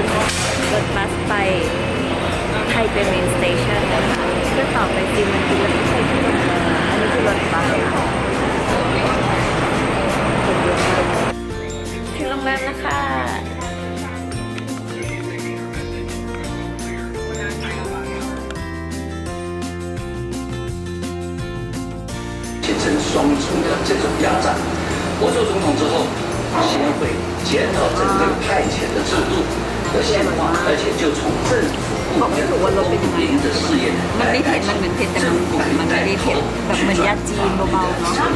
รอขึ้นรถบัสไปไทเปเมนสเตชันนะคะเพื่อต่อไปซีมันทีแล้วก็ใช้ที่ลงมาอันนี้คือรถบัสค่ะคนเยอะมากถึงโรงแรมนะคะ 形成双重的这种压榨。我做总统之后，先会检讨整个派遣的制度 的鲜花，而且就从政府部门公民的事业来来去，政府部门在投资转账，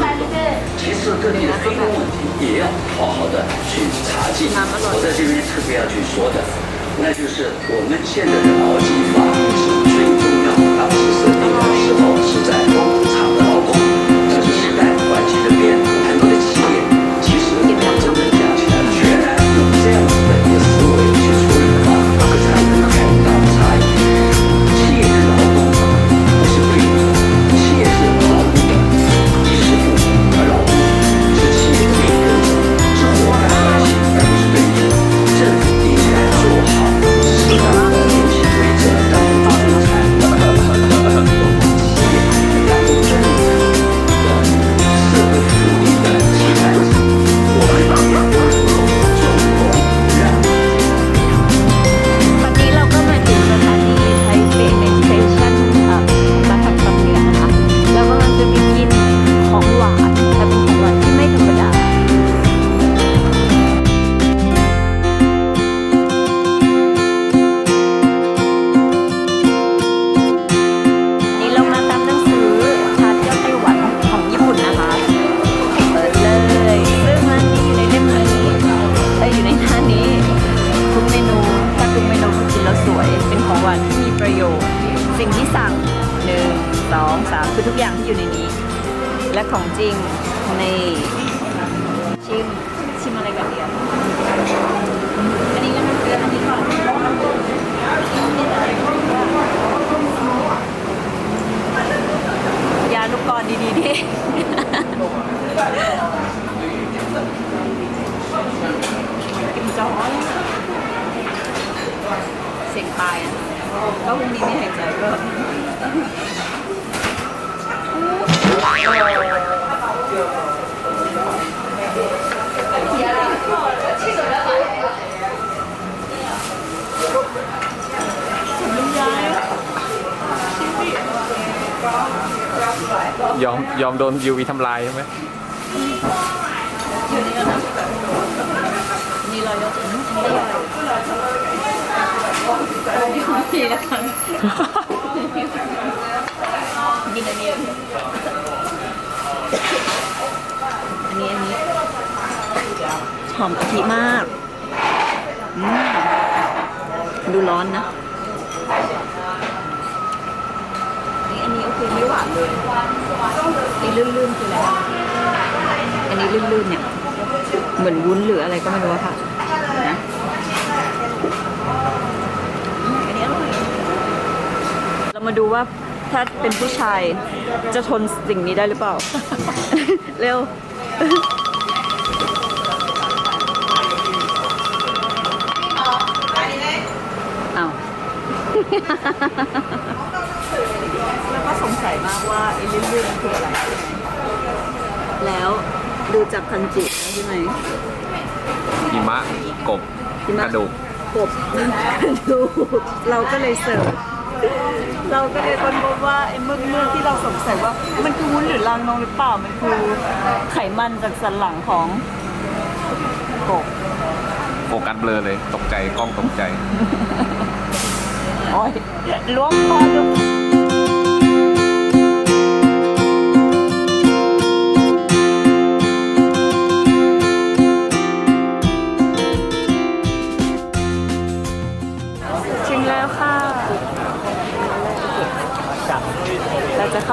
其实各地的分工问题也要好好的去查禁。我在这边特别要去说的，那就是我们现在的劳基法。 จริงในชิมชิมอะไรกันเดียวอันนี้ก็น้ำเกลืออันนี้ก่อนยาลูกกรดีๆดิกินจอยเสียงตายอะก็พรุ่งนี้ไม่หายใจก็ ยอมยอมโดนยูวีทำลายใช่ไหมอันนี้อันอันนี้อันนี้อันนี้หอมกะทิมากอืมดูร้อนนะนี่อันนี้โอเค ไม่หวานเลยนี่ลื่นๆคืออะไรอันนี้ลื่นๆเนี่ย เหมือนวุ้นหรืออะไรก็ไม่รู้ค่ะนะอันนี้อร่อยเรามาดูว่าถ้าเป็นผู้ชายจะทนสิ่งนี้ได้หรือเปล่า เร็วอ้าวแล้วก็สงสัย มากว่าไอ้ลื่นๆคืออะไร แล้วดูจากคันจิแล้วใช่ไหมหิมะกบหิมะกระดูกกบกระดูกเราก็เลยเสิร์ฟเราก็เลยค้นพบว่าไอ้เมือกเมือกๆที่เราสงสัยว่า มันคือวุ้นหรือรางนองหรือเปล่า มันคือไขมันจากสันหลังของกบโฟกัสเบลอเลย ตกใจกล้องตกใจ โอ้ยล้วงคอดู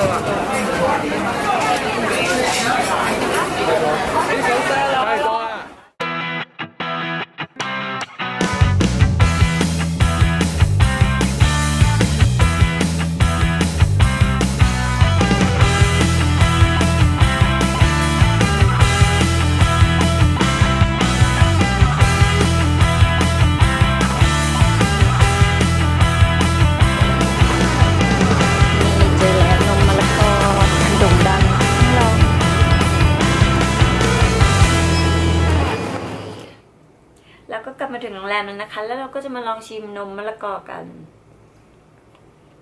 খাওয়া แล้วกันแรมแล้วนะคะ แล้วเราก็จะมาลองชิมนมมะละกอกัน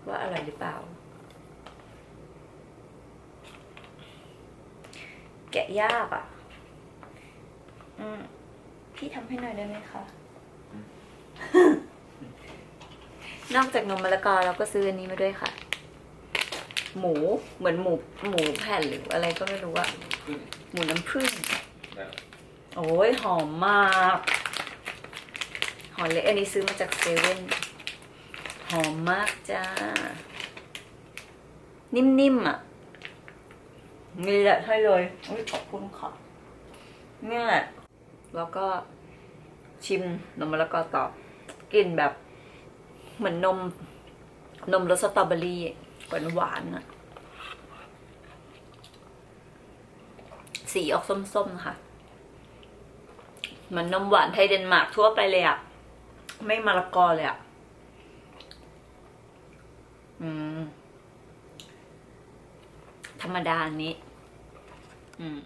ว่าอร่อยหรือเปล่า แกะยากอะ อืมพี่ทำให้หน่อยได้ไหมคะ นอกจากนมมะละกอเราก็ซื้ออันนี้มาด้วยค่ะ หมูเหมือนหมูหมูแผ่นหรืออะไรก็ไม่รู้อะหมูน้ำผึ้งโอ้ยหอมมาก หอมเลยอันนี้ซื้อมาจากเซเว่นหอมมากจ้า นิ่มๆอะ มีแหละให้เลยอุ้ยขอบคุณค่ะนี่แหละแล้วก็ชิมนมมะละกอต่อกลิ่นแบบ เหมือนนม นมรสสตรอเบอรี่หวานหวานๆอะสีออกส้มๆนะคะเหมือนนมหวานไทยเดนมาร์กทั่วไปเลยอะ ไม่มะละกอเลยอะอืม ธรรมดาอันนี้ อืม